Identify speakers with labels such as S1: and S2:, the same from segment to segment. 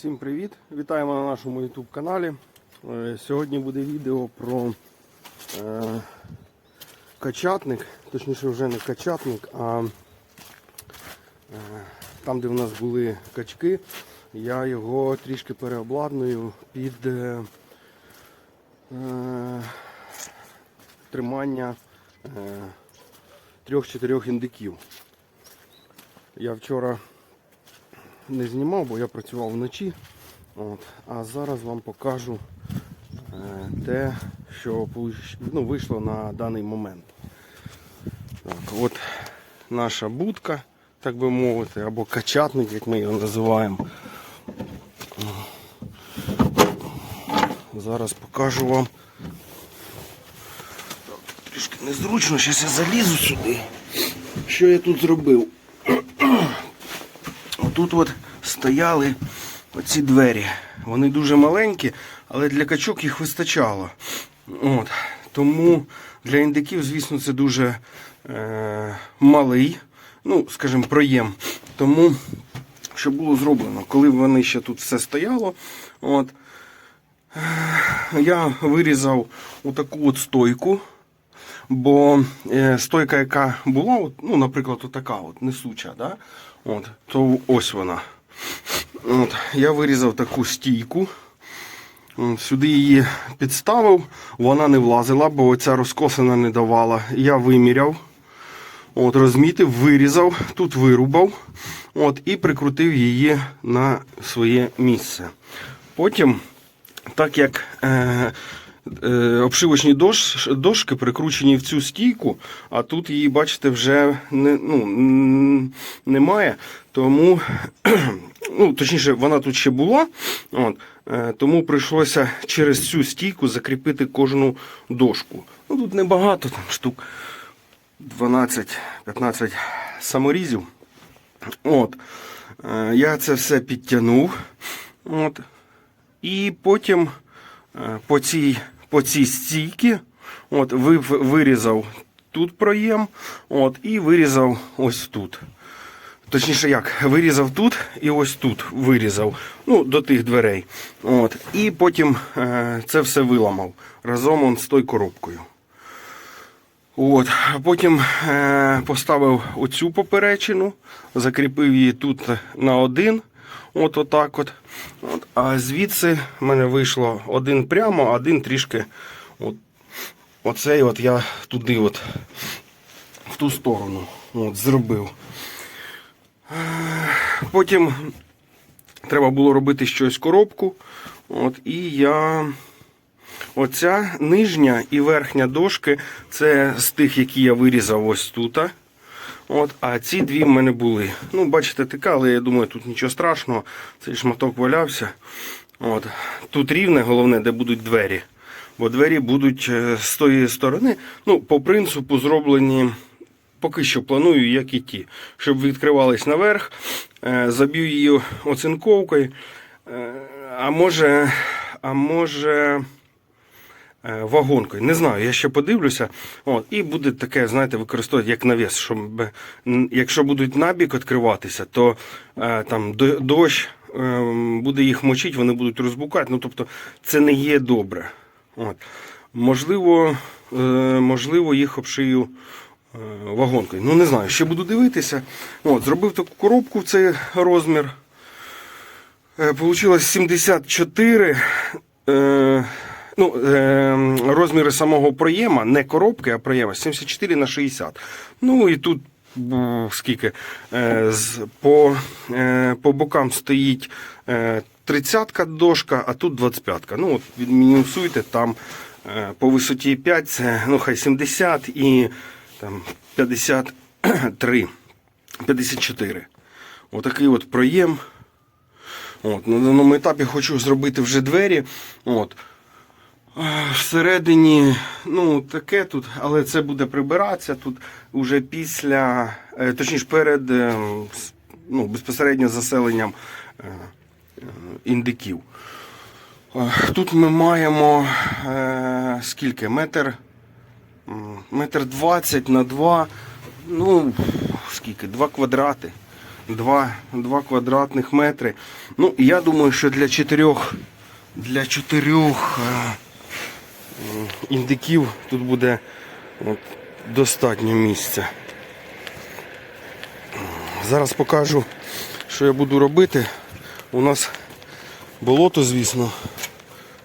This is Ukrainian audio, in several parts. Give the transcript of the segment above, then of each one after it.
S1: Всім привіт! Вітаємо на нашому YouTube каналі. Е, Сьогодні буде відео про е, качатник, точніше вже не качатник, а е, там, де в нас були качки, я його трішки переобладную під е, е, тримання е, трьох-чотирьох індиків. Я вчора не знімав, бо я працював вночі. От. А зараз вам покажу е, те, що ну, вийшло на даний момент. Так, от наша будка, так би мовити, або качатник, як ми його називаємо. Зараз покажу вам. Так, трішки незручно, зараз я залізу сюди. Що я тут зробив? Тут от стояли оці двері. Вони дуже маленькі, але для качок їх вистачало. От. Тому для індиків, звісно, це дуже е, малий, ну, скажімо, проєм. Тому що було зроблено, коли вони ще тут все стояло, от, е, я вирізав отаку от стойку. Бо е, стойка, яка була, от, ну, наприклад, отака от, несуча, да? От, то ось вона. От, я вирізав таку стійку, сюди її підставив, вона не влазила, бо оця розкосина не давала. Я виміряв, от, розмітив, вирізав, тут вирубав от, і прикрутив її на своє місце. Потім, так як е, обшивочні дош, дошки прикручені в цю стійку, а тут її, бачите, вже не, ну, немає. Тому, ну, точніше, вона тут ще була. От, е, тому прийшлося через цю стійку закріпити кожну дошку. Ну, тут небагато, там штук 12-15 саморізів. От, е, я це все підтягнув. От, і потім е, по цій, по цій стійці от, вирізав тут проєм от, і вирізав ось тут. Точніше, як, вирізав тут і ось тут вирізав, ну, до тих дверей. От, і потім е, це все виламав разом з тою коробкою. От, потім е, поставив оцю поперечину, закріпив її тут на один. От отак от. от. А звідси в мене вийшло один прямо, один трішки. От, оцей от я туди, от, в ту сторону от, зробив. Потім треба було робити щось коробку. От, і я. Оця нижня і верхня дошки це з тих, які я вирізав ось тут. От, а ці дві в мене були. Ну, бачите, така, але я думаю, тут нічого страшного. Цей шматок валявся. От. Тут рівне, головне, де будуть двері. Бо двері будуть е, з тої сторони, ну, по принципу, зроблені. Поки що планую, як і ті, щоб відкривались наверх, е, заб'ю її оцинковкою. Е, А може, а може вагонкою. Не знаю, я ще подивлюся. От, і буде таке, знаєте, використовувати як навіс, щоб якщо будуть набік відкриватися, то е, там дощ е, буде їх мочити, вони будуть розбукати. Ну, тобто, це не є добре. От. Можливо, е, можливо, їх обшию е, вагонкою. Ну, не знаю, ще буду дивитися. От, зробив таку коробку в цей розмір. Е, Получилось 74. Ну, е, розміри самого проєма, не коробки, а проєма 74 на 60. Ну і тут скільки е, з, по, е, по бокам стоїть е, 30-ка дошка, а тут 25-ка. Ну, от відмінусуйте там е, по висоті 5, це ну, хай 70 і там 53, 54. Отакий от проєм. От, на даному етапі хочу зробити вже двері. От. Всередині, ну, таке тут, але це буде прибиратися тут уже після, е, точніше, перед е, ну, безпосередньо заселенням е, індиків. Тут ми маємо скільки? Метр, метр 20 на 2, ну, скільки? 2 квадрати. 2, 2 квадратних метри. Ну, я думаю, що для чотирьох, для чотирьох індиків тут буде от, достатньо місця. Зараз покажу, що я буду робити. У нас болото, звісно,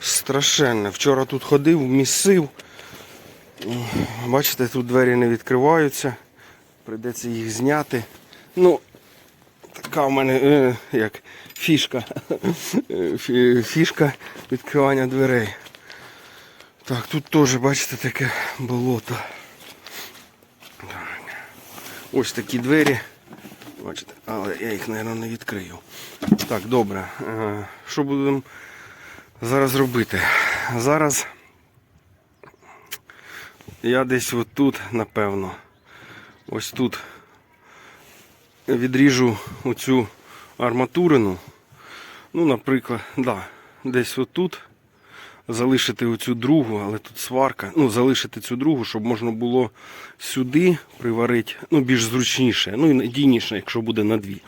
S1: страшенне. Вчора тут ходив, місив. Бачите, тут двері не відкриваються. Прийдеться їх зняти. Ну, така в мене е, як фішка. Фішка відкривання дверей. Так, тут теж, бачите, таке болото. Ось такі двері. Бачите, але я їх, мабуть, не відкрию. Так, добре. Е, Що будемо зараз робити? Зараз я десь отут, напевно, ось тут відріжу оцю арматурину. Ну, наприклад, да, десь отут. Залишити оцю другу, але тут сварка. Ну, залишити цю другу, щоб можна було сюди приварити, ну, більш зручніше, ну і надійніше, якщо буде на дві.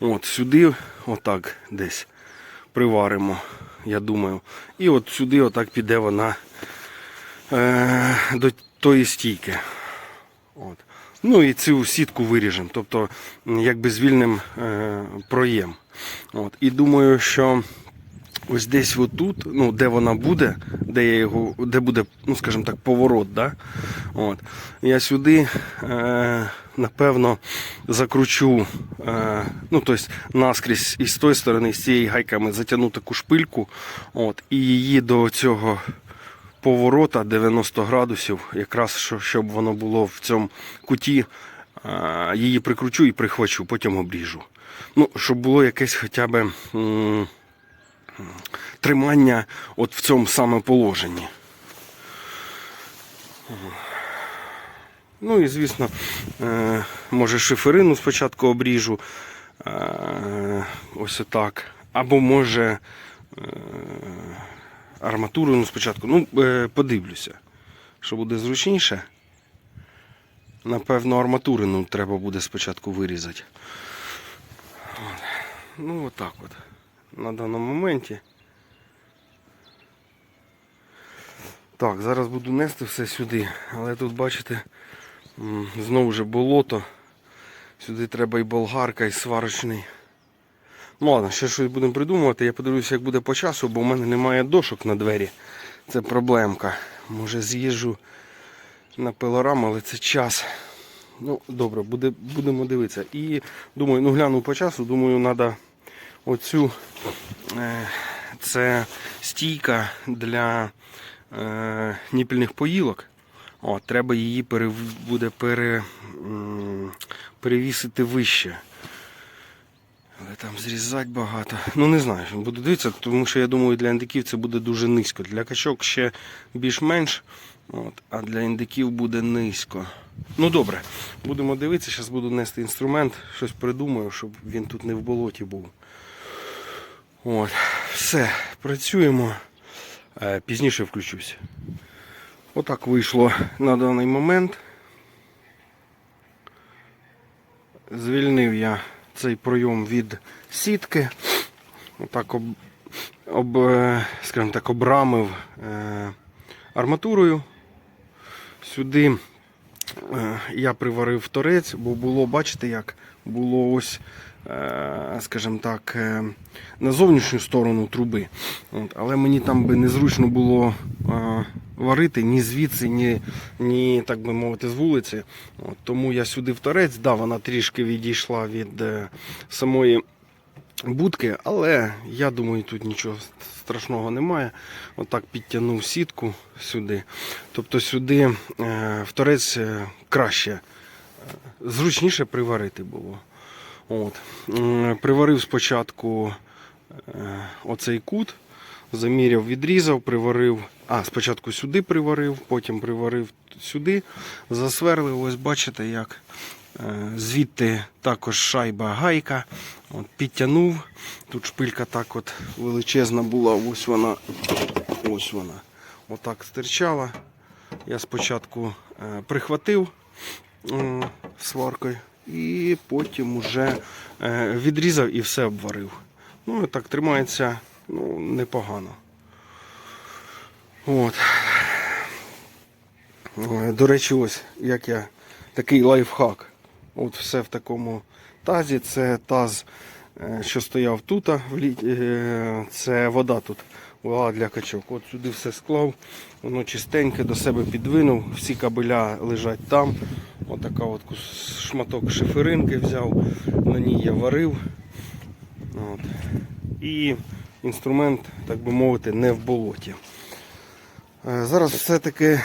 S1: От, сюди, отак десь приваримо, я думаю. І от сюди отак піде вона е, до тої стійки. От. Ну і цю сітку виріжемо, тобто якби звільним е, проєм. От. І думаю, що ось десь отут, ну, де вона буде, де я його, де буде, ну скажімо так, поворот, да? От. я сюди, е, напевно, закручу, е, ну, тобто наскрізь із тої сторони, з цієї гайками затягну таку шпильку, от, і її до цього поворота 90 градусів, якраз щоб воно було в цьому куті, а, її прикручу і прихвачу, потім обріжу. Ну, щоб було якесь хоча б тримання от в цьому саме положенні. Ну і звісно, е, може шиферину спочатку обріжу. е, Ось отак. Або може е, арматуру спочатку. Ну, подивлюся, що буде зручніше. Напевно, арматурину треба буде спочатку вирізати. Ну, отак от. На даному моменті. Так, зараз буду нести все сюди, але тут, бачите, знову ж болото. Сюди треба і болгарка, і сварочний. Ну ладно, ще щось будемо придумувати. Я подивлюся, як буде по часу, бо в мене немає дошок на двері. Це проблемка. Може з'їжджу на пилорам, але це час. Ну, добре, буде, будемо дивитися. І думаю, ну гляну по часу, думаю, треба оцю е, це стійка для е, ніпільних поїлок. О, треба її пере, буде пере, перевісити вище. Але там зрізати багато. Ну не знаю, буду дивитися, тому що я думаю, для індиків це буде дуже низько. Для качок ще більш-менш, а для індиків буде низько. Ну добре, будемо дивитися, зараз буду нести інструмент, щось придумаю, щоб він тут не в болоті був. От, все, працюємо. Е, Пізніше включусь. Отак вийшло на даний момент. Звільнив я цей пройом від сітки. Отак об, об, е, скажімо так, обрамив е, арматурою. Сюди я приварив торець, бо було, бачите, як було ось, е, скажімо так, е, на зовнішню сторону труби. От, але мені там би незручно було е, варити ні звідси, ні, ні, так би мовити, з вулиці. От, тому я сюди в торець, да, вона трішки відійшла від самої будки, але я думаю, тут нічого страшного немає. Отак підтягнув сітку сюди. Тобто сюди в торець краще, зручніше приварити було. От. Приварив спочатку е, оцей кут, заміряв, відрізав, приварив. А, спочатку сюди приварив, потім приварив сюди, засверлив. Ось бачите, як е, звідти також шайба гайка. От, підтягнув. Тут шпилька так от величезна була, ось вона. Ось вона. Отак стирчала. Я спочатку е, прихватив сваркою і потім уже е, відрізав і все обварив. Ну і так тримається ну, непогано. От. Е, До речі, ось як я такий лайфхак. От все в такому тазі. Це таз, е, що стояв тут, е, це вода тут, вода для качок. От сюди все склав, воно чистеньке до себе підвинув, всі кабеля лежать там. Отака от шматок шиферинки взяв, на ній я варив. От. І інструмент, так би мовити, не в болоті. Е, Зараз все-таки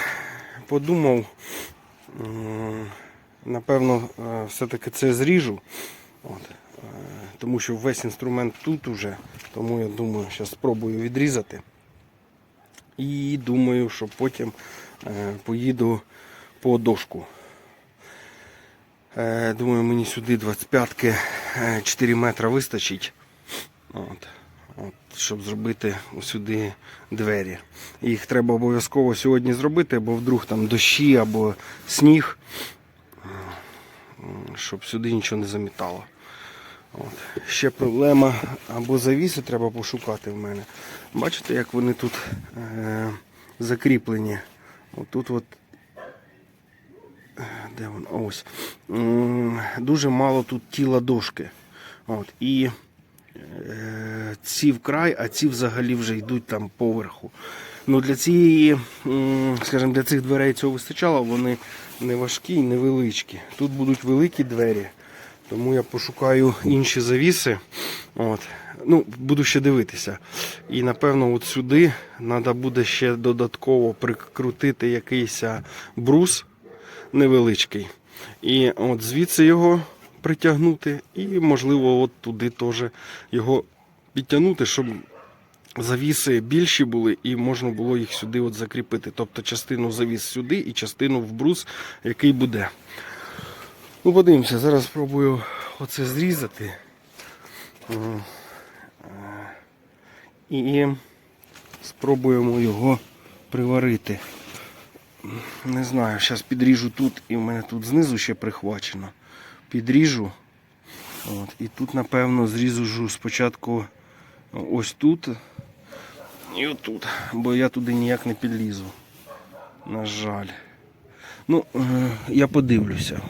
S1: подумав, напевно, е, все-таки це зріжу. От. е, Тому що весь інструмент тут уже, тому я думаю, зараз спробую відрізати. І думаю, що потім е, поїду по дошку. Е, Думаю, мені сюди 25-ки 4 метра вистачить. От. От, щоб зробити сюди двері. Їх треба обов'язково сьогодні зробити, бо вдруг там дощі або сніг, щоб сюди нічого не замітало. От. Ще проблема або завіси треба пошукати в мене. Бачите, як вони тут е- закріплені. Отут от е, де воно? Ось. Дуже мало тут тіла дошки. От. І е, ці вкрай, а ці взагалі вже йдуть там поверху. Ну, для цієї, скажімо, для цих дверей цього вистачало, вони не важкі і невеличкі. Тут будуть великі двері, тому я пошукаю інші завіси. От. Ну, буду ще дивитися. І напевно, от сюди треба буде ще додатково прикрутити якийсь брус невеличкий. І от звідси його притягнути, і, можливо, от туди теж його підтягнути, щоб завіси більші були, і можна було їх сюди от закріпити. Тобто частину завіс сюди і частину в брус, який буде. Ну, подивимося, зараз спробую оце зрізати. Е, І спробуємо його приварити. Не знаю, зараз підріжу тут і в мене тут знизу ще прихвачено. Підріжу. От, і тут, напевно, зріжу спочатку ось тут і отут, бо я туди ніяк не підлізу. На жаль. Ну, е, я подивлюся.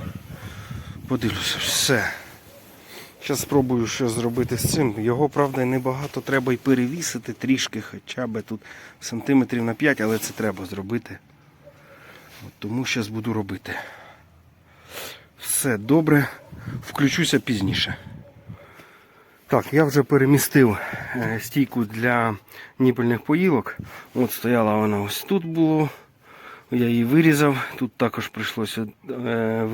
S1: Подивлюся, все. Зараз спробую що зробити з цим. Його, правда, небагато треба й перевісити трішки, хоча б тут сантиметрів на 5, але це треба зробити. Тому зараз буду робити. Все добре. Включуся пізніше. Так, я вже перемістив е, стійку для ніпельних поїлок. От стояла вона ось тут було. Я її вирізав. Тут також прийшлося е,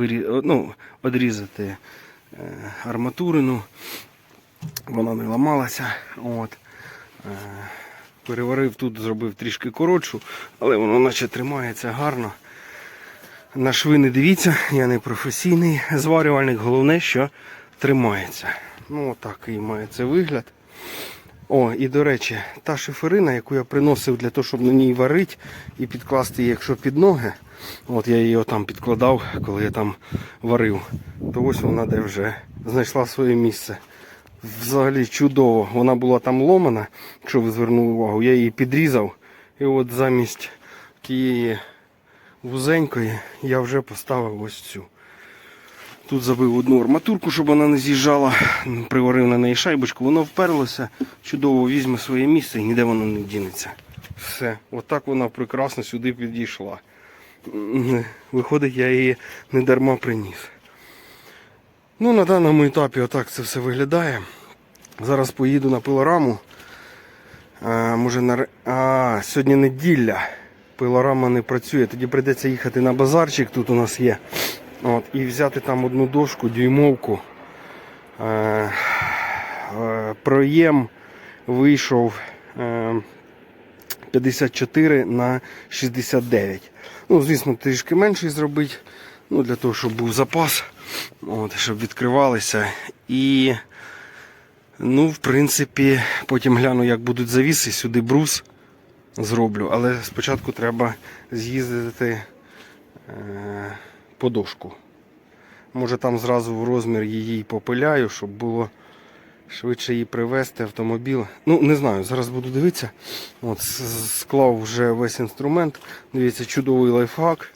S1: ну, відрізати е, арматурину. Вона не ламалася. От. Переварив тут, зробив трішки коротшу, але воно наче тримається гарно. На шви не дивіться, я не професійний зварювальник, головне, що тримається. Ну, отакий має це вигляд. О, і до речі, та шиферина, яку я приносив для того, щоб на ній варити і підкласти її, якщо під ноги. От я її там підкладав, коли я там варив. То ось вона де вже знайшла своє місце. Взагалі чудово. Вона була там ломана, якщо ви звернули увагу, я її підрізав. І от замість тієї вузенької я вже поставив ось цю. Тут забив одну арматурку, щоб вона не з'їжджала, приварив на неї шайбочку, воно вперлося, чудово візьме своє місце і ніде воно не дінеться. Все, отак вона прекрасно сюди підійшла. Виходить, я її не дарма приніс. Ну, на даному етапі отак це все виглядає. Зараз поїду на пилораму. А, може на... а, сьогодні неділя. Пилорама не працює, тоді прийдеться їхати на базарчик, тут у нас є. От, і взяти там одну дошку, дюймовку. Е, е, проєм вийшов е, 54 на 69. Ну, звісно, трішки менший зробити. Ну, для того, щоб був запас, от, щоб відкривалися. І, ну, в принципі, потім гляну, як будуть завіси, сюди брус зроблю. Але спочатку треба з'їздити е, по дошку. Може там зразу в розмір її попиляю, щоб було швидше її привезти автомобіль. Ну, не знаю, зараз буду дивитися. От, склав вже весь інструмент. Дивіться, чудовий лайфхак.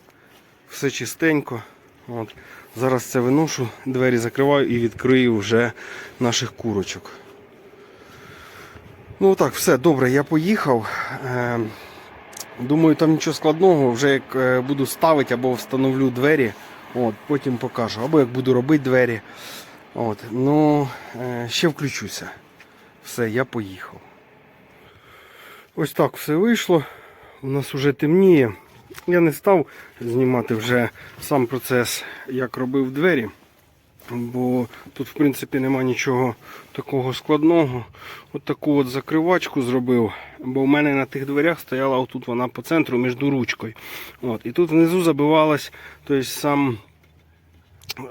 S1: Все чистенько. От. Зараз це виношу, двері закриваю і відкрию вже наших курочок. Ну так, все, добре, я поїхав. Е, думаю, там нічого складного, вже як е, буду ставити або встановлю двері, от, потім покажу. Або як буду робити двері. От, ну, е, ще включуся. Все, я поїхав. Ось так все вийшло. У нас вже темніє. Я не став знімати вже сам процес, як робив двері. Бо тут, в принципі, нема нічого такого складного. От таку от закривачку зробив. Бо в мене на тих дверях стояла отут вона по центру між ручкою. От. І тут внизу забивалась тобто, сам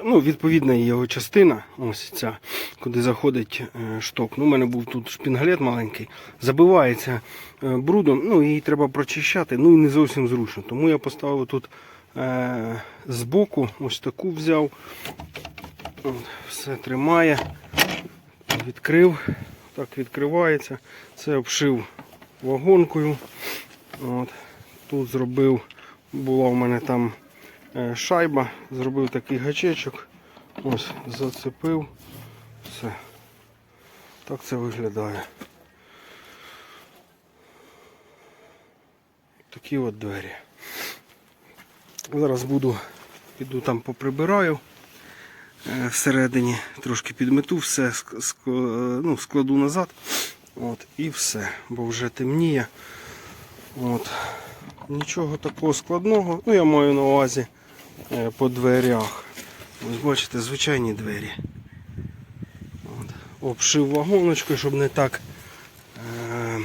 S1: ну, відповідна його частина, ось ця, куди заходить е, шток. Ну, у мене був тут шпінгалет маленький, забивається е, брудом, ну її треба прочищати, ну і не зовсім зручно. Тому я поставив тут е, збоку, ось таку взяв. Все тримає, відкрив, так відкривається. Це обшив вагонкою. От. Тут зробив, була у мене там е, шайба, зробив такий гачечок, ось зацепив, все. Так це виглядає. Такі от двері. Зараз буду, піду там поприбираю всередині, трошки підмету, все е, ну, складу назад. От, і все, бо вже темніє. От. Нічого такого складного. Ну, я маю на увазі е, по дверях. Ось бачите, звичайні двері. От. Обшив вагоночкою, щоб не так е,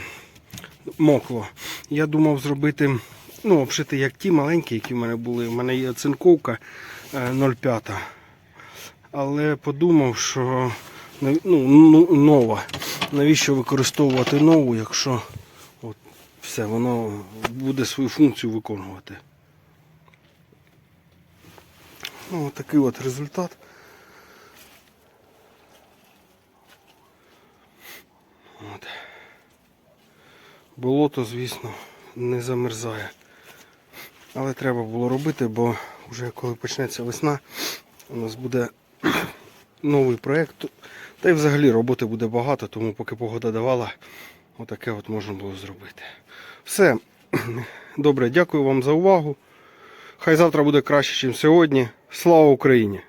S1: мокло. Я думав зробити, ну, обшити як ті маленькі, які в мене були. У мене є цинковка е, 0,5. Але подумав, що ну, ну, нова. Навіщо використовувати нову, якщо от, все, воно буде свою функцію виконувати. Ну, от такий от результат. От. Болото, звісно, не замерзає. Але треба було робити, бо вже коли почнеться весна, у нас буде новий проєкт. Та й взагалі роботи буде багато, тому поки погода давала, отаке от можна було зробити. Все. Добре, дякую вам за увагу. Хай завтра буде краще, ніж сьогодні. Слава Україні!